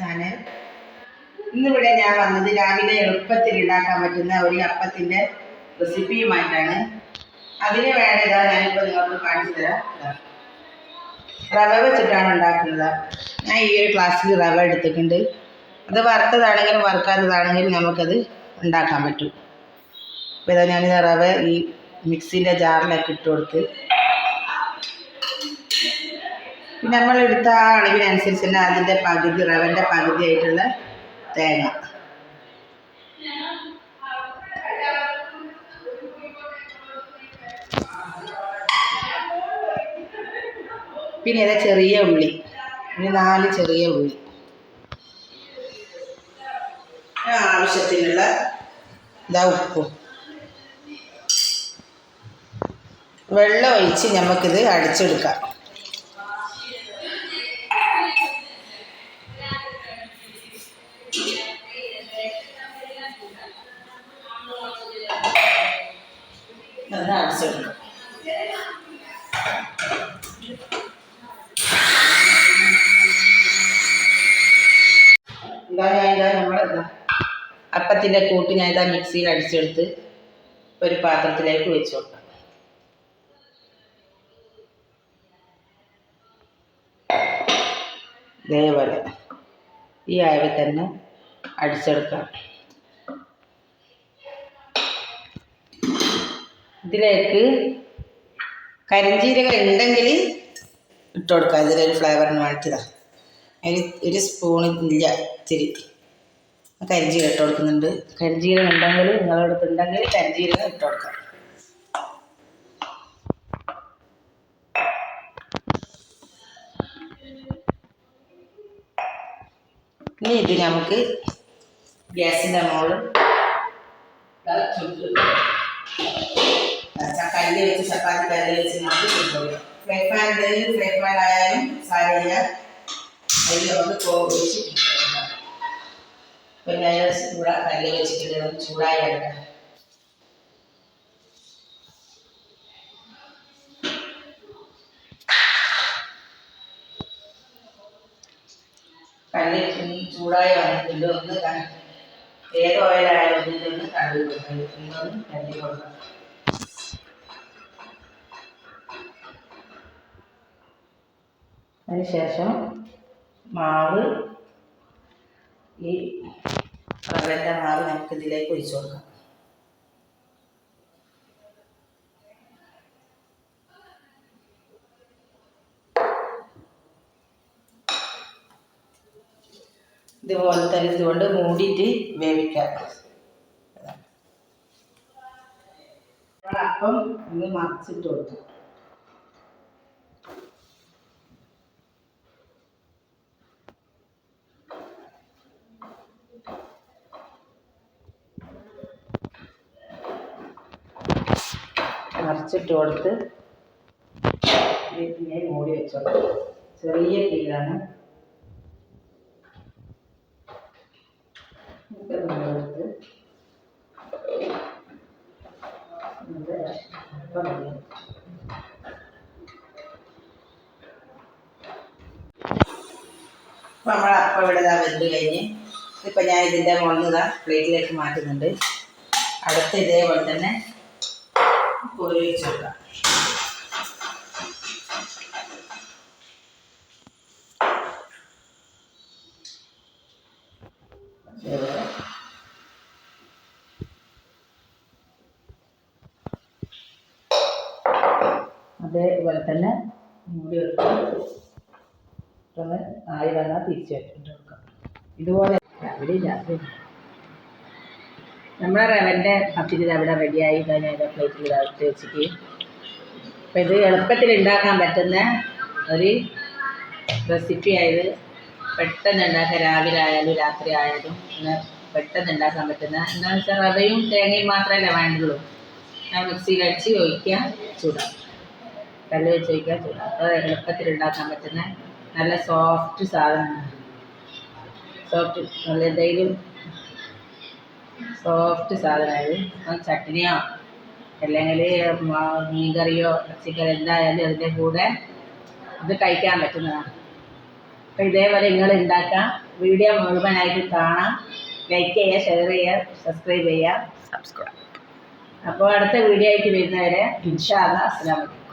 Channel. ഇന്നിവിടെ ഞാൻ വന്നത് രാവിലെ എളുപ്പത്തിൽ ഉണ്ടാക്കാൻ പറ്റുന്ന ഒരു അപ്പത്തിന്റെ റെസിപ്പിയുമായിട്ടാണ്. അതിന് വേണ്ട ഇതാ ഞാനിപ്പോൾ നിങ്ങൾക്ക് കാണിച്ചു തരാം. റവ വെച്ചിട്ടാണ് ഉണ്ടാക്കുന്നത്. ഞാൻ ഈ ഒരു ക്ലാസ്സിൽ റവ എടുത്തിട്ടുണ്ട്. അത് വറുത്തതാണെങ്കിലും വറുക്കാത്തതാണെങ്കിലും നമുക്കത് ഉണ്ടാക്കാൻ പറ്റും. അപ്പോൾ ഇതാ ഞാനിത് റവ ഈ മിക്സിന്റെ ജാറിലൊക്കെ ഇട്ട് കൊടുത്ത് നമ്മൾ എടുത്ത ആ അളവിനനുസരിച്ച് തന്നെ അതിന്റെ പകുതി റവന്റെ പകുതി ആയിട്ടുള്ള തേങ്ങ. പിന്നെ ഏതാ ചെറിയ ഉള്ളി. പിന്നെ നാല് ചെറിയ ഉള്ളി. ആവശ്യത്തിനുള്ള ഇതാ ഉപ്പ്. വെള്ളം ഒഴിച്ച് നമുക്കിത് അടിച്ചെടുക്കാം. അത് അടിച്ചെടുക്കാം ഇതാ ഞാൻ ഇതാ നമ്മൾ അപ്പത്തിന്റെ കൂട്ട് ഞാൻ ഇതാ മിക്സിയിൽ അടിച്ചെടുത്ത് ഒരു പാത്രത്തിലേക്ക് വെച്ച് കൊടുക്കാം. ഇതേപോലെ ഈ അയവിൽ തന്നെ അടിച്ചെടുക്കാം. ഇതിലേക്ക് കരിഞ്ജീരകം ഉണ്ടെങ്കിൽ ഇട്ട് കൊടുക്കുക. ഇതിലൊരു ഫ്ലേവറിന് വേണ്ടിയതാ അതിൽ ഒരു സ്പൂൺ ഇല്ല ഇത്തിരി. കരിഞ്ജീരകം ഇട്ട് കൊടുക്കുന്നുണ്ട്. കരിഞ്ജീരകം ഉണ്ടെങ്കിൽ നിങ്ങളുടെ അടുത്ത് ഉണ്ടെങ്കിൽ കരിഞ്ജീരകം ഇട്ട് കൊടുക്കാം ഇനി ഇത് നമുക്ക് ഗ്യാസിന്റെ മുകളിൽ കല്ല് വെച്ച് ചപ്പാത്തി കല്ല് വെച്ച് നമുക്ക് ചുട്ടുകൊടുക്കാം ഫ്രൈ പാൻ ഉണ്ടെങ്കിൽ ഫ്രൈ പാൻ ആയാലും സാരില്ല അതിൽ നമുക്ക് കോഴിച്ച് പിന്നെ ചൂടാ കല്ല് വെച്ചിട്ട് നമുക്ക് ചൂടായി എടുക്കാം. കല്ല് ചൂടായി വന്നിട്ടുണ്ട്. ഒന്ന് ഏത് ഓയിലായാലും ഒന്നിന്റെ ഒന്ന് കഴുകി കൊടുക്കാം ഒന്ന് കല്ല് കൊടുക്കാം അതിനുശേഷം മാവ് ഈ റവന്റെ മാവ് നമുക്ക് ഇതിലേക്ക് ഒഴിച്ചു കൊടുക്കാം. ഇതുപോലെ തന്നെ ഇതുകൊണ്ട് മൂടിയിട്ട് വേവിക്കാം. അപ്പം ഇത് മറിച്ചിട്ട് കൊടുക്കാം. മറിച്ചിട്ട് കൊടുത്ത് ഇതിനെ മൂടി വെച്ചോളാം. ചെറിയ തീയിലാണ്. അപ്പം നമ്മൾ അപ്പം ഇവിടെ ഇതാ വെന്ത് കഴിഞ്ഞ്. ഇപ്പം ഞാൻ ഇതിന്റെ മുകളിൽ ഇതാ പ്ലേറ്റിലേക്ക് മാറ്റുന്നുണ്ട്. അടുത്ത് ഇതേപോലെ തന്നെ കൊടുക്കാം ഇതേപോലെ അതേപോലെ തന്നെ മൂടി വെക്കാം ആയി വന്നാൽ തിരിച്ചു കൊടുക്കാം ഇതുപോലെ രാവിലെ രാത്രി നമ്മുടെ റവന്റെ പത്തിരി അവിടെ റെഡിയായി കഴിഞ്ഞാൽ പ്ലേറ്റിൽ ഇതായിട്ട് വെച്ചിട്ട്. അപ്പം ഇത് എളുപ്പത്തിൽ ഉണ്ടാക്കാൻ പറ്റുന്ന ഒരു റെസിപ്പി ആയത് പെട്ടെന്ന് ഉണ്ടാക്കുക രാവിലെ ആയാലും രാത്രി ആയാലും പെട്ടെന്ന് ഉണ്ടാക്കാൻ പറ്റുന്ന എന്താണെന്ന് വെച്ചാൽ റവയും തേങ്ങയും മാത്രമല്ല വേണ്ടുള്ളൂ. ഞാൻ മിക്സിയിൽ അടിച്ച് ഒഴിക്കുക ചൂടാം കല്ല് വെച്ച് ഒഴിക്കുക ചൂടാം അപ്പോൾ എളുപ്പത്തിൽ ഉണ്ടാക്കാൻ പറ്റുന്ന നല്ല സോഫ്റ്റ് സാധനമാണ്. സോഫ്റ്റ് നല്ല എന്തെങ്കിലും സോഫ്റ്റ് സാധനമായത് ചട്നിയോ അല്ലെങ്കിൽ മീൻകറിയോ ഇറച്ചിക്കറി എന്തായാലും അതിന്റെ കൂടെ ഇത് കഴിക്കാൻ പറ്റുന്നതാണ്. അപ്പോൾ ഇതേപോലെ നിങ്ങൾ ഉണ്ടാക്കാം വീഡിയോ മുഴുവനായിട്ട് കാണാം. ലൈക്ക് ചെയ്യുക ഷെയർ ചെയ്യുക സബ്സ്ക്രൈബ് ചെയ്യുക. സബ്സ്ക്രൈബ് അപ്പോൾ അടുത്ത വീഡിയോ ആയിട്ട് വരുന്നവരെ ഇൻഷാ അല്ലാ അസ്സലാമു അലൈക്കും.